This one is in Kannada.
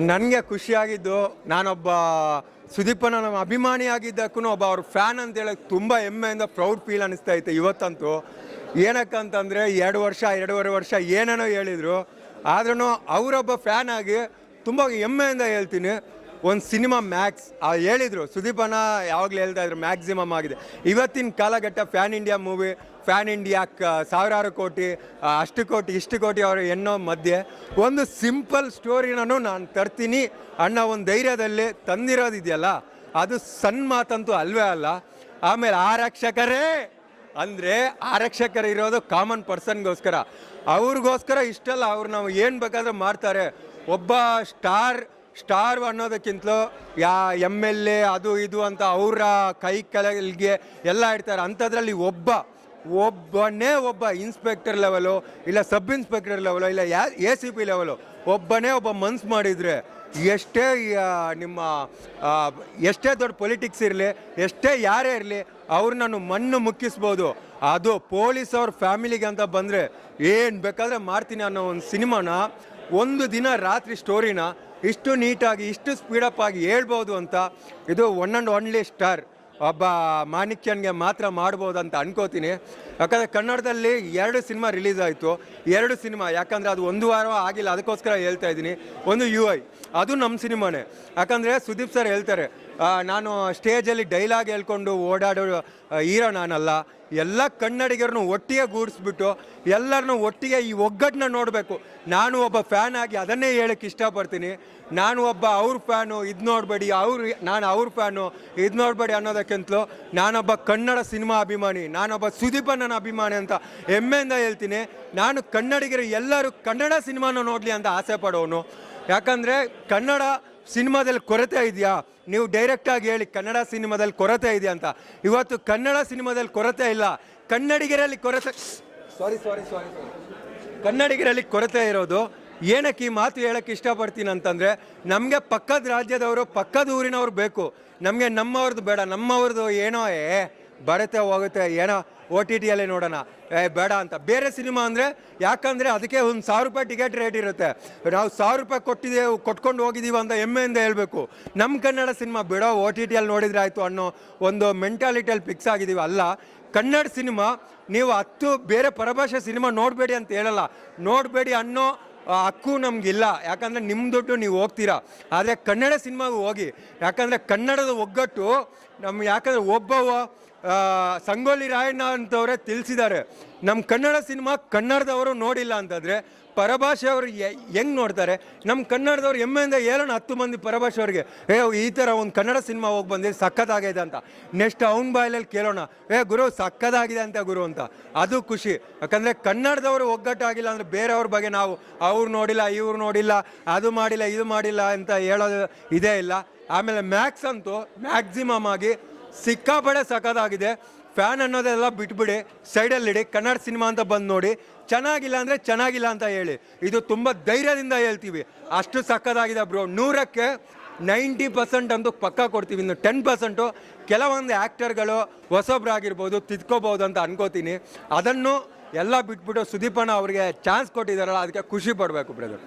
ನನಗೆ ಖುಷಿಯಾಗಿದ್ದು ನಾನೊಬ್ಬ ಸುದೀಪನ ನಮ್ಮ ಅಭಿಮಾನಿಯಾಗಿದ್ದಕ್ಕೂ ಒಬ್ಬ ಅವ್ರ ಫ್ಯಾನ್ ಅಂತ ಹೇಳಕ್ಕೆ ತುಂಬ ಹೆಮ್ಮೆಯಿಂದ ಪ್ರೌಡ್ ಫೀಲ್ ಅನಿಸ್ತಾ ಇತ್ತು ಇವತ್ತಂತೂ. ಏನಕ್ಕಂತಂದರೆ ಎರಡು ವರ್ಷ, ಎರಡೂವರೆ ವರ್ಷ ಏನೇನೋ ಹೇಳಿದರು. ಆದ್ರೂ ಅವರೊಬ್ಬ ಫ್ಯಾನ್ ಆಗಿ ತುಂಬ ಹೆಮ್ಮೆಯಿಂದ ಹೇಳ್ತೀನಿ. ಒಂದು ಸಿನಿಮಾ ಮ್ಯಾಕ್ಸ್. ಹೇಳಿದರು, ಸುದೀಪನ ಯಾವಾಗಲೂ ಹೇಳ್ತಾ ಇದ್ರು, ಮ್ಯಾಕ್ಸಿಮಮ್ ಆಗಿದೆ. ಇವತ್ತಿನ ಕಾಲಘಟ್ಟ pan India movie, pan India ಸಾವಿರಾರು ಕೋಟಿ ಅಷ್ಟು ಕೋಟಿ, ಇಷ್ಟು ಕೋಟಿ ಅವರು ಎನ್ನೋ ಮಧ್ಯೆ, ಒಂದು ಸಿಂಪಲ್ ಸ್ಟೋರಿನೂ ನಾನು ತರ್ತೀನಿ ಅಣ್ಣ ಒಂದು ಧೈರ್ಯದಲ್ಲಿ ತಂದಿರೋದಿದೆಯಲ್ಲ ಅದು ಸಣ್ಣ ಮಾತಂತೂ ಅಲ್ವೇ ಅಲ್ಲ. ಆಮೇಲೆ ಆರಕ್ಷಕರೇ! ಅಂದರೆ ಆರಕ್ಷಕರು ಇರೋದು ಕಾಮನ್ ಪರ್ಸನ್ಗೋಸ್ಕರ. ಅವ್ರಿಗೋಸ್ಕರ ಇಷ್ಟಲ್ಲ ಅವ್ರು ನಾವು ಏನು ಬೇಕಾದರೂ ಮಾಡ್ತಾರೆ. ಒಬ್ಬ ಸ್ಟಾರ್ ಸ್ಟಾರ್ ಅನ್ನೋದಕ್ಕಿಂತಲೂ ಯಾ ಎಂ ಎಲ್ ಎ ಅದು ಇದು ಅಂತ ಅವರ ಕೈ ಕೆಳಗೆ ಎಲ್ಲ ಇಡ್ತಾರೆ. ಅಂಥದ್ರಲ್ಲಿ ಒಬ್ಬ, ಒಬ್ಬನೇ ಒಬ್ಬ ಇನ್ಸ್ಪೆಕ್ಟರ್ ಲೆವೆಲು, ಇಲ್ಲ ಸಬ್ ಇನ್ಸ್ಪೆಕ್ಟರ್ ಲೆವೆಲು, ಇಲ್ಲ ಎ ಸಿ ಪಿ ಲೆವೆಲು, ಒಬ್ಬನೇ ಒಬ್ಬ ಮನ್ಸು ಮಾಡಿದರೆ ಎಷ್ಟೇ ನಿಮ್ಮ ಎಷ್ಟೇ ದೊಡ್ಡ ಪೊಲಿಟಿಕ್ಸ್ ಇರಲಿ, ಎಷ್ಟೇ ಯಾರೇ ಇರಲಿ ಅವ್ರನ್ನ ಮಣ್ಣು ಮುಕ್ಕಿಸ್ಬೋದು. ಅದು ಪೊಲೀಸ್ ಅವ್ರ ಫ್ಯಾಮಿಲಿಗೆ ಅಂತ ಬಂದರೆ ಏನು ಬೇಕಾದರೆ ಮಾಡ್ತೀನಿ ಅನ್ನೋ ಒಂದು ಸಿನಿಮಾನ ಒಂದು ದಿನ ರಾತ್ರಿ ಸ್ಟೋರಿನ ಇಷ್ಟು ನೀಟಾಗಿ ಇಷ್ಟು ಸ್ಪೀಡಪ್ ಆಗಿ ಹೇಳ್ಬೋದು ಅಂತ ಇದು ಒನ್ ಆ್ಯಂಡ್ ಓನ್ಲಿ ಸ್ಟಾರ್ ಒಬ್ಬ ಮಾಣಿಕ್ಯನ್ಗೆ ಮಾತ್ರ ಮಾಡ್ಬೋದು ಅಂತ ಅನ್ಕೋತೀನಿ. ಯಾಕಂದರೆ ಕನ್ನಡದಲ್ಲಿ ಎರಡು ಸಿನಿಮಾ ರಿಲೀಸ್ ಆಯಿತು. ಎರಡು ಸಿನಿಮಾ, ಯಾಕಂದರೆ ಅದು ಒಂದು ವಾರ ಆಗಿಲ್ಲ, ಅದಕ್ಕೋಸ್ಕರ ಹೇಳ್ತಾ ಇದ್ದೀನಿ. ಒಂದು ಯು ಐ, ಅದು ನಮ್ಮ ಸಿನಿಮಾನೇ. ಯಾಕಂದರೆ ಸುದೀಪ್ ಸರ್ ಹೇಳ್ತಾರೆ ನಾನು ಸ್ಟೇಜಲ್ಲಿ ಡೈಲಾಗ್ ಹೇಳ್ಕೊಂಡು ಓಡಾಡೋ ಹೀರೋ ನಾನಲ್ಲ. ಎಲ್ಲ ಕನ್ನಡಿಗರನ್ನು ಒಟ್ಟಿಗೆ ಗೂಡಿಸ್ಬಿಟ್ಟು, ಎಲ್ಲರನ್ನೂ ಒಟ್ಟಿಗೆ ಈ ಒಗ್ಗಟ್ಟನ್ನ ನೋಡಬೇಕು. ನಾನು ಒಬ್ಬ ಫ್ಯಾನ್ ಆಗಿ ಅದನ್ನೇ ಹೇಳಕ್ಕೆ ಇಷ್ಟಪಡ್ತೀನಿ. ನಾನು ಒಬ್ಬ ಅವ್ರ ಫ್ಯಾನು ಇದು ನೋಡಬೇಡಿ ಅವ್ರು, ನಾನು ಅವ್ರ ಫ್ಯಾನು ಇದು ನೋಡಬೇಡಿ ಅನ್ನೋದಕ್ಕಿಂತಲೂ ನಾನೊಬ್ಬ ಕನ್ನಡ ಸಿನಿಮಾ ಅಭಿಮಾನಿ, ನಾನೊಬ್ಬ ಸುದೀಪಣ್ಣನ ಅಭಿಮಾನಿ ಅಂತ ಹೆಮ್ಮೆಯಿಂದ ಹೇಳ್ತೀನಿ. ನಾನು ಕನ್ನಡಿಗರು ಎಲ್ಲರೂ ಕನ್ನಡ ಸಿನಿಮಾನ ನೋಡಲಿ ಅಂತ ಆಸೆ ಪಡೋನು. ಯಾಕಂದರೆ ಕನ್ನಡ ಸಿನಿಮಾದಲ್ಲಿ ಕೊರತೆ ಇದೆಯಾ? ನೀವು ಡೈರೆಕ್ಟಾಗಿ ಹೇಳಿ ಕನ್ನಡ ಸಿನಿಮಾದಲ್ಲಿ ಕೊರತೆ ಇದೆಯಾ ಅಂತ. ಇವತ್ತು ಕನ್ನಡ ಸಿನಿಮಾದಲ್ಲಿ ಕೊರತೆ ಇಲ್ಲ. ಕನ್ನಡಿಗರಲ್ಲಿ ಕೊರತೆ ಸಾರಿ ಸಾರಿ ಸಾರಿ ಕನ್ನಡಿಗರಲ್ಲಿ ಕೊರತೆ ಇರೋದು ಏನಕ್ಕೆ ಈ ಮಾತು ಹೇಳಕ್ಕೆ ಇಷ್ಟಪಡ್ತೀನಿ ಅಂತಂದರೆ, ನಮಗೆ ಪಕ್ಕದ ರಾಜ್ಯದವರು, ಪಕ್ಕದ ಊರಿನವ್ರು ಬೇಕು. ನಮಗೆ ನಮ್ಮವ್ರದ್ದು ಬೇಡ ನಮ್ಮವ್ರದ್ದು ಏನೋ, ಏ, ಬರುತ್ತೆ, ಹೋಗುತ್ತೆ, ಏನೋ, ಓ ಟಿ ಟಿಯಲ್ಲೇ ನೋಡೋಣ, ಏ, ಬೇಡ ಅಂತ. ಬೇರೆ ಸಿನಿಮಾ ಅಂದರೆ, ಯಾಕಂದರೆ ಅದಕ್ಕೆ ಒಂದು ಸಾವಿರ ರೂಪಾಯಿ ಟಿಕೆಟ್ ರೇಟ್ ಇರುತ್ತೆ. ನಾವು ಸಾವಿರ ರೂಪಾಯಿ ಕೊಟ್ಟಿದ್ದೇವೆ ಕೊಟ್ಕೊಂಡು ಹೋಗಿದ್ದೀವಿ ಅಂತ ಹೆಮ್ಮೆಯಿಂದ ಹೇಳಬೇಕು. ನಮ್ಮ ಕನ್ನಡ ಸಿನಿಮಾ ಬಿಡೋ ಓ ಟಿ ಟಿಯಲ್ಲಿ ನೋಡಿದ್ರೆ ಆಯಿತು ಅನ್ನೋ ಒಂದು ಮೆಂಟಾಲಿಟಿಯಲ್ಲಿ ಫಿಕ್ಸ್ ಆಗಿದ್ದೀವಿ ಅಲ್ಲ, ಕನ್ನಡ ಸಿನಿಮಾ, ನೀವು ಹತ್ತು ಬೇರೆ ಪರಭಾಷೆ ಸಿನಿಮಾ ನೋಡಬೇಡಿ ಅಂತ ಹೇಳಲ್ಲ. ನೋಡಬೇಡಿ ಅನ್ನೋ ಹಕ್ಕು ನಮಗಿಲ್ಲ. ಯಾಕಂದರೆ ನಿಮ್ಮ ದುಡ್ಡು ನೀವು ಹೋಗ್ತೀರಾ. ಆದರೆ ಕನ್ನಡ ಸಿನಿಮಾಗೂ ಹೋಗಿ. ಯಾಕಂದರೆ ಕನ್ನಡದ ಒಗ್ಗಟ್ಟು ನಮ್ಗೆ ಯಾಕಂದರೆ ಒಬ್ಬವ ಆ, ಸಂಗೊಳ್ಳಿ ರಾಯಣ್ಣ ಅಂತವರೇ ತಿಳಿಸಿದ್ದಾರೆ. ನಮ್ಮ ಕನ್ನಡ ಸಿನಿಮಾ ಕನ್ನಡದವರು ನೋಡಿಲ್ಲ ಅಂತಂದರೆ ಪರಭಾಷೆ ಅವರು ಹೆಂಗೆ ನೋಡ್ತಾರೆ? ನಮ್ಮ ಕನ್ನಡದವ್ರು ಹೆಮ್ಮೆಯಿಂದ ಹೇಳೋಣ ಹತ್ತು ಮಂದಿ ಪರಭಾಷೆಯವ್ರಿಗೆ ಏ, ಈ ಥರ ಒಂದು ಕನ್ನಡ ಸಿನಿಮಾ ಹೋಗಿ ಬಂದಿದ್ದು ಸಖತ್ತಾಗಿದೆ ಅಂತ. ನೆಕ್ಸ್ಟ್ ಅವ್ನ ಬಾಯಲ್ಲಿ ಕೇಳೋಣ. ಏ, ಗುರು ಸಕ್ಕತ್ತಾಗಿದೆ ಅಂತ ಗುರು ಅಂತ. ಅದು ಖುಷಿ. ಯಾಕಂದರೆ ಕನ್ನಡದವರು ಒಗ್ಗಟ್ಟಾಗಿಲ್ಲ ಅಂದರೆ ಬೇರೆಯವ್ರ ಬಗ್ಗೆ ನಾವು ಅವ್ರು ನೋಡಿಲ್ಲ, ಇವ್ರು ನೋಡಿಲ್ಲ, ಅದು ಮಾಡಿಲ್ಲ, ಇದು ಮಾಡಿಲ್ಲ ಅಂತ ಹೇಳೋದು ಇದೇ ಇಲ್ಲ. ಆಮೇಲೆ ಮ್ಯಾಕ್ಸ್ ಅಂತೂ ಮ್ಯಾಕ್ಸಿಮಮ್ ಆಗಿ ಸಿಕ್ಕಾಪಡೆ ಸಖತ್ತಾಗಿದೆ. ಫ್ಯಾನ್ ಅನ್ನೋದೆಲ್ಲ ಬಿಟ್ಬಿಡಿ, ಸೈಡಲ್ಲಿಡಿ, ಕನ್ನಡ ಸಿನಿಮಾ ಅಂತ ಬಂದು ನೋಡಿ, ಚೆನ್ನಾಗಿಲ್ಲ ಅಂದರೆ ಚೆನ್ನಾಗಿಲ್ಲ ಅಂತ ಹೇಳಿ. ಇದು ತುಂಬ ಧೈರ್ಯದಿಂದ ಹೇಳ್ತೀವಿ. ಅಷ್ಟು ಸಖತ್ತಾಗಿದೆ ಬ್ರೋ. ನೂರಕ್ಕೆ ನೈಂಟಿ ಪರ್ಸೆಂಟ್ ಅಂತೂ ಪಕ್ಕ ಕೊಡ್ತೀವಿ. ಇನ್ನು ಟೆನ್ ಪರ್ಸೆಂಟು ಕೆಲವೊಂದು ಆ್ಯಕ್ಟರ್ಗಳು ಹೊಸೊಬ್ಬರಾಗಿರ್ಬೋದು ತಿದ್ಕೋಬೋದು ಅಂತ ಅನ್ಕೋತೀನಿ. ಅದನ್ನು ಎಲ್ಲ ಬಿಟ್ಬಿಟ್ಟು ಸುದೀಪಣ್ಣ ಅವ್ರಿಗೆ ಚಾನ್ಸ್ ಕೊಟ್ಟಿದ್ದಾರಲ್ಲ, ಅದಕ್ಕೆ ಖುಷಿ ಪಡಬೇಕು ಬ್ರದರ್.